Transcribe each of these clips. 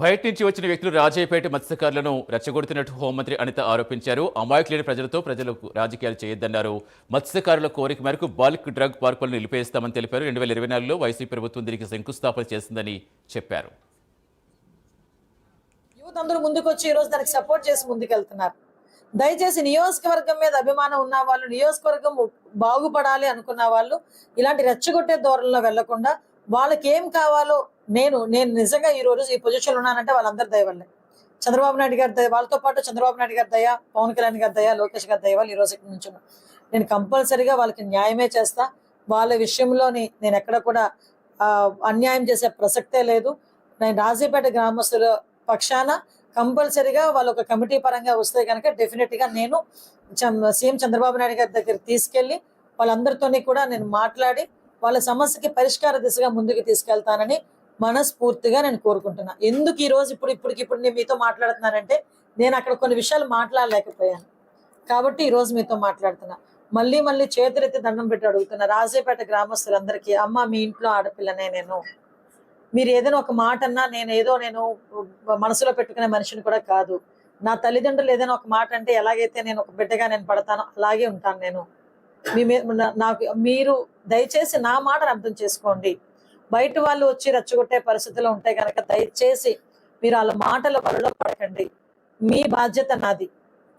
బయట నుంచి వచ్చిన వ్యక్తులు రాజయ్యపేట మత్స్యకారులను రెచ్చగొడుతున్నట్టు హోంమంత్రి అనిత ఆరోపించారు. అమాయకులేని ప్రజలతో ప్రజలకు రాజకీయాలు చేయొద్దన్నారు. మత్స్యకారుల కోరిక మేరకు బల్క్ డ్రగ్ పార్కులను నిలిపేస్తామని తెలిపారు. రెండు వేల ఇరవై నాలుగులో వైసీపీ ప్రభుత్వం దీనికి శంకుస్థాపన చేసిందని చెప్పారు. యూత్ అందరూ ముందుకొచ్చి ఈరోజు దానికి సపోర్ట్ చేసి ముందుకెళ్తున్నారు. దయచేసి నియోజకవర్గం మీద అభిమానం ఉన్న వాళ్ళు నియోజకవర్గం బాగుపడాలి అనుకున్న వాళ్ళు ఇలాంటి రెచ్చగొట్టే ధోరణిలో వెళ్ళకుండా వాళ్ళకి ఏం కావాలో నేను నేను నిజంగా ఈ రోజు ఈ పొజిషన్లో ఉన్నానంటే వాళ్ళందరి దయ వల్లే. చంద్రబాబు నాయుడు గారి దయ వాళ్ళతో పాటు చంద్రబాబు నాయుడు గారి దయ పవన్ కళ్యాణ్ గారి దయ లోకేష్ గారి దయ వాళ్ళు ఈ రోజు నుంచి నేను కంపల్సరీగా వాళ్ళకి న్యాయమే చేస్తా. వాళ్ళ విషయంలోని నేను ఎక్కడ కూడా అన్యాయం చేసే ప్రసక్తే లేదు. నేను రాజీపేట గ్రామస్తుల పక్షాన కంపల్సరీగా వాళ్ళు ఒక కమిటీ పరంగా వస్తే కనుక డెఫినెట్గా నేను చం- సీఎం చంద్రబాబు నాయుడు గారి దగ్గర తీసుకెళ్ళి వాళ్ళందరితోని కూడా నేను మాట్లాడి వాళ్ళ సమస్యకి పరిష్కార దిశగా ముందుకు తీసుకెళ్తానని మనస్ఫూర్తిగా నేను కోరుకుంటున్నా. ఎందుకు ఈ రోజు ఇప్పుడు ఇప్పటికి ఇప్పుడు నేను మీతో మాట్లాడుతున్నానంటే నేను అక్కడ కొన్ని విషయాలు మాట్లాడలేకపోయాను. కాబట్టి ఈ రోజు మీతో మాట్లాడుతున్నా. మళ్ళీ మళ్ళీ చేతులెత్తి దండం పెట్టి అడుగుతున్నా. రాజేపేట గ్రామస్తులందరికీ అమ్మ మీ ఇంట్లో ఆడపిల్లనే నేను. మీరు ఏదైనా ఒక మాట అన్నా నేను ఏదో నేను మనసులో పెట్టుకునే మనిషిని కూడా కాదు. నా తల్లిదండ్రులు ఏదైనా ఒక మాట అంటే ఎలాగైతే నేను ఒక బిడ్డగా నేను పడతానో అలాగే ఉంటాను నేను. మీ నాకు మీరు దయచేసి నా మాటను అర్థం చేసుకోండి. బయట వాళ్ళు వచ్చి రెచ్చగొట్టే పరిస్థితిలో ఉంటే కనుక దయచేసి మీరు వాళ్ళ మాటల వల్ల పడకండి. మీ బాధ్యత నాది.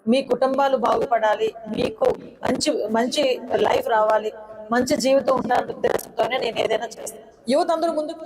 మీ కుటుంబాలు బాగుపడాలి. మీకు మంచి మంచి లైఫ్ రావాలి. మంచి జీవితం ఉండాలనే ఉద్దేశంతోనే నేను ఏదైనా చేస్తాను. యువత అందరూ ముందుకు